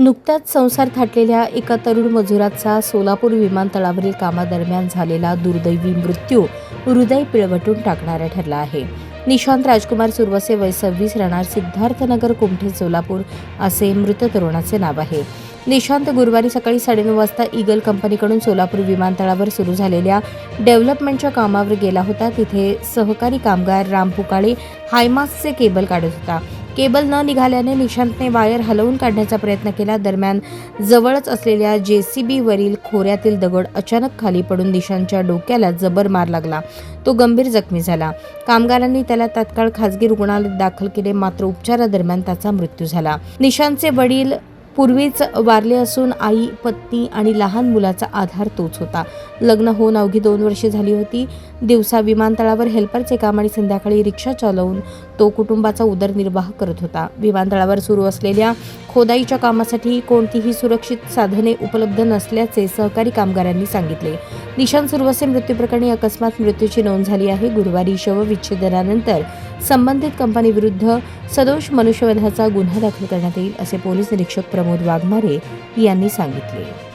नुकताच संसार थाटलेल्या एका तरुण मजुराचा सोलापूर विमानतळावरील कामादरम्यान झालेला दुर्दैवी मृत्यू हृदय पिळवटून टाकणारा ठरला आहे. निशांत राजकुमार सुरवसे वय सव्वीस राहणार सिद्धार्थनगर कुमठे सोलापूर असे मृत तरुणाचे नाव आहे. निशांत गुरुवारी सकाळी साडेनऊ वाजता ईगल कंपनीकडून सोलापूर विमानतळावर सुरू झालेल्या डेव्हलपमेंटच्या कामावर गेला होता. तिथे सहकारी कामगार राम पुकाळे हायमासचे केबल काढत होता. केबल न निघाल्याने निशांतने वायर हलवून काढण्याचा प्रयत्न केला. दरम्यान जवळच असलेल्या जेसीबीवरील खोऱ्यातील दगड अचानक खाली पडून निशांतच्या डोक्याला जबर मार लागला. तो गंभीर जखमी झाला. कामगारांनी त्याला तात्काळ खासगी रुग्णालयात दाखल केले. मात्र उपचारादरम्यान त्याचा मृत्यू झाला. निशांतचे वडील पूर्वीच वारले असून आई पत्नी आणि लहान मुलाचा आधार तोच होता. लग्न होऊन अवघी दोन वर्षे झाली होती. दिवसा विमानतळावर हेल्परचे काम आणि संध्याकाळी रिक्षा चालवून तो कुटुंबाचा उदरनिर्वाह करत होता. विमानतळावर सुरू असलेल्या खोदाईच्या कामासाठी कोणतीही सुरक्षित साधने उपलब्ध नसल्याचे सहकारी कामगारांनी सांगितले. निशांत सुरवसे मृत्यूप्रकरणी अकस्मात मृत्यूची नोंद झाली आहे. गुरुवारी शवविच्छेदनानंतर संबंधित कंपनीविरुद्ध सदोष मनुष्यवधाचा गुन्हा दाखल करण्यात येईल असे पोलीस निरीक्षक प्रमोद वाघमारे यांनी सांगितले.